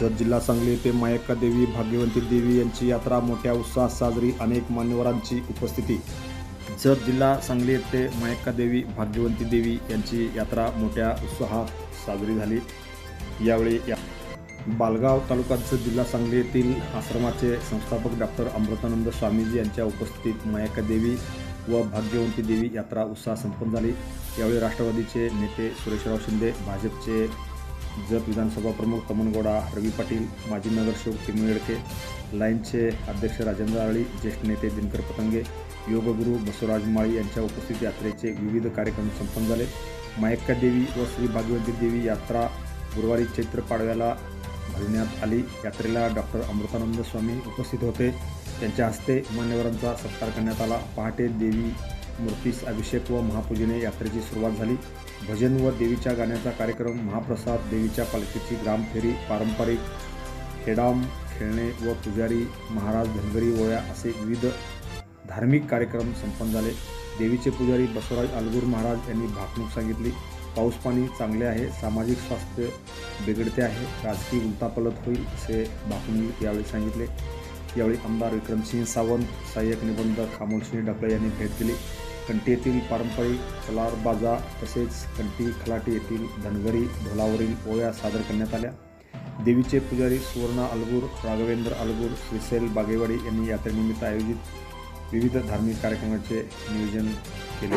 जत जिल्हा सांगली येथे मायक्का देवी भाग्यवंती देवी यांची यात्रा मोठ्या उत्साहात साजरी अनेक मान्यवरांची उपस्थिती. जत जिल्हा सांगली येथे मायक्का देवी भाग्यवंती देवी यांची यात्रा मोठ्या उत्साहात साजरी झाली यावेळी या बालगाव तालुक्याचं जिल्हा सांगली येथील आश्रमाचे संस्थापक डॉक्टर अमृतानंद स्वामीजी यांच्या उपस्थितीत मायक्का देवी व भाग्यवंती देवी यात्रा उत्साह संपन्न झाली. यावेळी राष्ट्रवादीचे नेते सुरेशराव शिंदे भाजपचे जत विधानसभा प्रमुख तमनगौडा रवी पाटील माजी नगरसेवक किमू येडके लाईनचे अध्यक्ष राजेंद्र आळी ज्येष्ठ नेते दिनकर पतंगे योगगुरू बसवराज माळी यांच्या उपस्थित यात्रेचे विविध कार्यक्रम संपन्न झाले. मायक्का देवी व श्री भागवती देवी यात्रा गुरुवारी चैत्र पाडव्याला भरण्यात आली. यात्रेला डॉक्टर अमृतानंद स्वामी उपस्थित होते. त्यांच्या हस्ते मान्यवरांचा सत्कार करण्यात आला. पहाटे देवी मूर्तीस अभिषेक व महापूजेने यात्रेची सुरुवात झाली. भजन व देवीच्या गाण्याचा कार्यक्रम महाप्रसाद देवीच्या पालखीची ग्रामफेरी पारंपरिक खेडाम खेळणे व पुजारी महाराज धनगरी ओळ्या असे विविध धार्मिक कार्यक्रम संपन्न झाले. देवीचे पुजारी बसवराज अलगूर महाराज यांनी भाकणूक सांगितली. पाऊस पाणी चांगले आहे सामाजिक स्वास्थ्य बिघडते आहे राजकीय उलतापलत होईल असे भाकणी यावेळी सांगितले. यावेळी आमदार विक्रमसिंह सावंत सहाय्यक निबंधक खामोलसिंह डकळे यांनी भेट दिली. कंटी येथील पारंपरिक कलार बाजा तसेच कंटी खलाटी येथील धनगरी ढोलावरील ओव्या सादर करण्यात आल्या. देवीचे पुजारी सुवर्णा अलगूर राघवेंद्र अलगूर श्रीसेल बागेवाडी यांनी यात्रेनिमित्त आयोजित विविध धार्मिक कार्यक्रमाचे नियोजन केले.